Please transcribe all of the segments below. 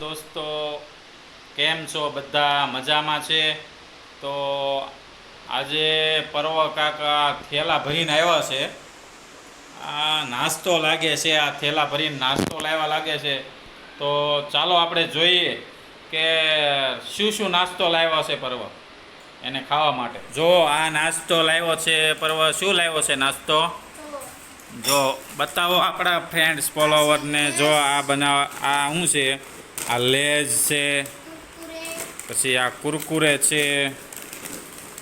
દોસ્તો, કેમ છો? બધા મજામાં છે? તો આજે પર્વ કાકા થેલા ભરીને આવ્યા છે. આ નાસ્તો લાગે છે, આ થેલા ભરીને નાસ્તો લાવ્યા લાગે છે. તો ચાલો આપણે જોઈએ કે શું શું નાસ્તો લાવ્યો છે પર્વ એને ખાવા માટે. જો આ નાસ્તો લાવ્યો છે પર્વ, શું લાવ્યો છે નાસ્તો? જો બતાવો આપણા ફ્રેન્ડ્સ ફોલોવરને જો આ બનાવ, આ શું છે? આ લેઝ છે, પછી આ કુરકુરે છે.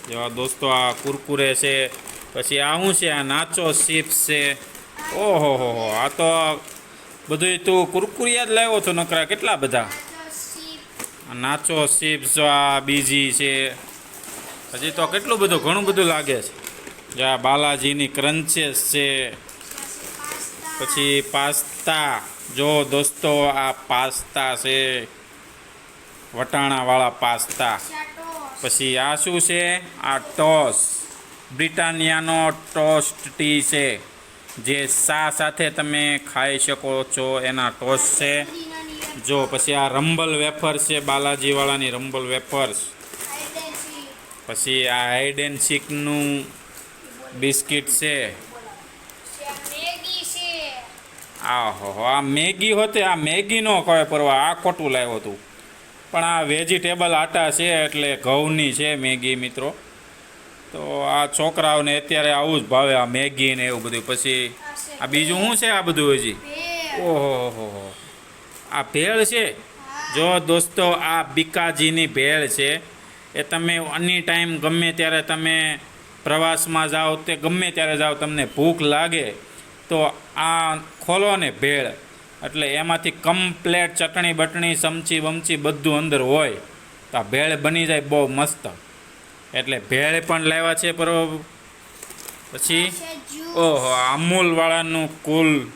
જેવા દોસ્તો, આ કુરકુરે છે. પછી આ શું છે? આ નાચો ચિપ્સ છે. ઓહો, હો હો. આ તો બધું તું કુરકુરિયા જ લાવ્યો છો નકરા? કેટલા બધા? નાચો ચિપ્સ આ બીજી છે. હજી તો કેટલું બધું ઘણું બધું લાગે છે. જે આ બાલાજીની ક્રંચેસ છે. પછી પાસ્તા. જો દોસ્તો, આ પાસ્તા છે. વટાણાવાળા પાસ્તા. પછી આ શું છે? આ ટોસ. બ્રિટાનિયાનો ટોસ્ટ ટી છે. જે શા સાથે તમે ખાઈ શકો છો એના ટોસ્ટ છે. જો પછી આ રંબલ વેફર છે, બાલાજીવાળાની રંબલ વેફર્સ પછી આ હાઈડ એન્ડ શીકનું બિસ્કિટ છે. આહો આ મેગી હોતે આ મેગી ન કહે પરવા આ ખોટું લાવ્યો હતું પણ આ વેજીટેબલ આટા છે એટલે ઘઉંની છે મેગી મિત્રો. તો આ છોકરાઓને અત્યારે આવું જ ભાવે આ મેગી ને એવું બધું. પછી આ બીજું શું છે આ બધું હજી? ઓહો હો હો આ ભેળ છે? જો દોસ્તો આ બીકાજીની ભેળ છે એ તમે અની ટાઈમ ગમે ત્યારે તમે પ્રવાસમાં જાઓ તે ગમે ત્યારે જાઓ તમને ભૂખ લાગે તો આ ખોલો ને ભેળ. એટલે એમાંથી કમ્પ્લેટ ચટણી બટણી ચમચી બમચી બધું અંદર હોય. તો આ ભેળ બની જાય બહુ મસ્ત. એટલે ભેળ પણ લાવ્યા છે પર પછી? ઓહો અમૂલવાળાનું કુલ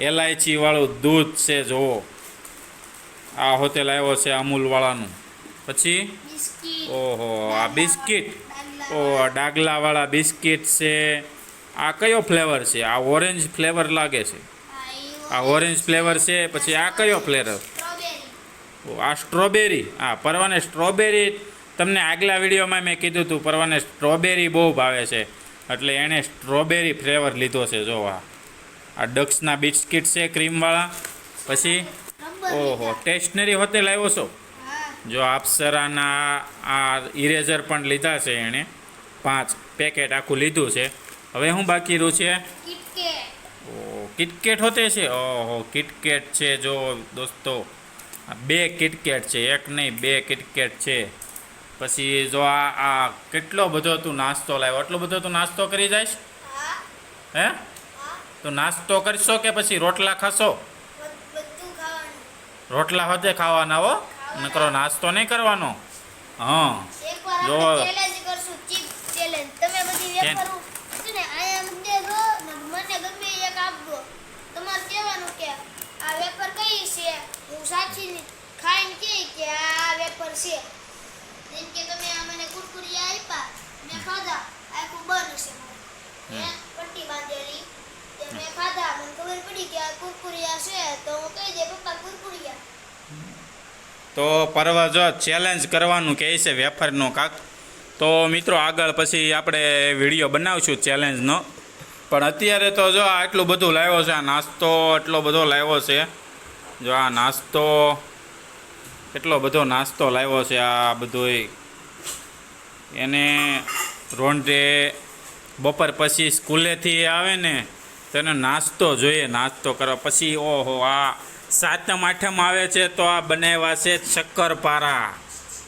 એલાયચીવાળું દૂધ છે જુઓ. આ હોતે લાવ્યો છે અમૂલવાળાનું પછી? ઓહો આ બિસ્કિટ. ઓ ડાગલાવાળા બિસ્કિટ છે. આ કયો ફ્લેવર છે? આ ઓરેન્જ ફ્લેવર લાગે છે. આ ઓરેન્જ ફ્લેવર છે, પછી આ કયો ફ્લેવર? આ સ્ટ્રોબેરી. હા, પરવાને સ્ટ્રોબેરી તમને આગલા વિડીયોમાં મેં કીધું હતું પરવાને સ્ટ્રોબેરી બહુ ભાવે છે. એટલે એણે સ્ટ્રોબેરી ફ્લેવર લીધો છે, જો આ. આ ડક્સના બિસ્કિટ છે, ક્રીમવાળા. પછી, ઓહો ટેશનરી હોતે લાવ્યો છો? જો અપ્સરાના આ ઇરેઝર પણ લીધા છે એણે. પાંચ પેકેટ આખું લીધું છે. હવે શું બાકી રહ્યું છે? ઓ કિટકેટ હોતે છે? ઓહો કિટકેટ છે. જો દોસ્તો આ બે કિટકેટ છે. એક નહીં બે કિટકેટ છે. પછી જો આ આ કેટલો બધો તું નાસ્તો લાવ્યો? એટલો બધો તું નાસ્તો કરી જઈશ? હે? તું નાસ્તો કરશો કે પછી રોટલા ખાશો? રોટલા હોતે ખાવાના હો. નકરો નાસ્તો નહીં કરવાનો. હા. જો. કેમ? ખાઈને કે કે આ વેપર છે. જેમ કે તમે આ મને કુરકુરિયા આપ્યા મેં ખાધા આખું બંધ છે મારું. પટ્ટી બાંધેલી. તે મેં ખાધા મને ખબર પડી કે આ કુરકુરિયા છે તો હું કહી દે પપ્પા કુરકુરિયા. તો પર્વ જો ચેલેન્જ કરવાનું કહે છે વેફરનો કાક. તો મિત્રો આગળ પછી આપણે વીડિયો બનાવશું ચેલેન્જનો. પણ અત્યારે તો જો આટલું બધું લાવ્યો છે, આ નાસ્તો એટલો બધો લાવ્યો છે. જો આ નાસ્તો એટલો બધો નાસ્તો લાવ્યો છે, આ બધોય. એને રોંઢે બપોર પછી સ્કૂલેથી આવે ને, તો એને નાસ્તો જોઈએ, નાસ્તો કરવા. પછી ઓહો, આ સાતમ આઠમ આવે છે, તો આ બનાવ્યા છે શક્કરપારા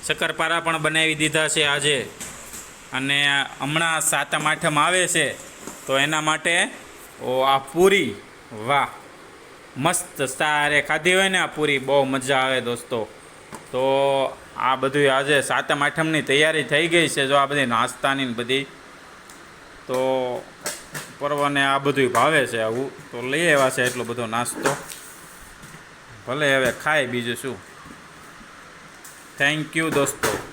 શક્કરપારા પણ બનાવી દીધા છે આજે. અને હમણાં સાતમ આઠમ આવે છે, તો એના માટે, ઓ, આ પૂરી, વાહ, મસ્ત સારે ખાધી હોય ને આ પૂરી, બહુ મજા આવે દોસ્તો. તો આ બધું આજે સાતમ આઠમની તૈયારી થઈ ગઈ છે, જો આ બધી નાસ્તાની બધી. તો પર્વને આ બધું ભાવે છે આવું. તો લઈ આવ્યા છે એટલો બધો નાસ્તો. ભલે હવે ખાય બીજું શું. થેન્ક યુ દોસ્તો.